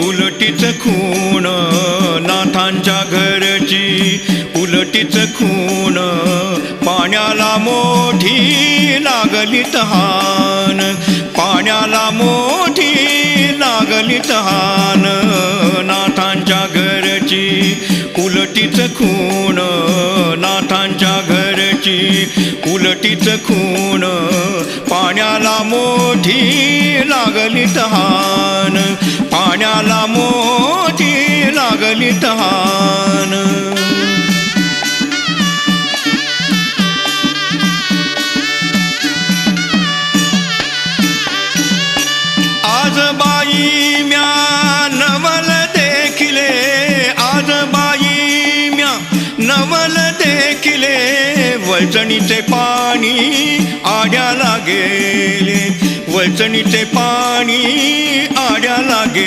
उलटीच खूण नाथांच्या घरची. उलटीच खूण पाण्याला मोठी लागली तहान. पाण्याला मोठी लागली तहान नाथांच्या घरची. उलटीच खूण नाथांच्या घरची. उलटीच खूण पाण्याला मोठी लागली तहान. पाण्याला मोठी लागली तहान. आज बाई म्या नवल देखिले आज बाई म्या नवल देखिले वळचणीचे पाणी आड्याला गेले वळचणीचे पाणी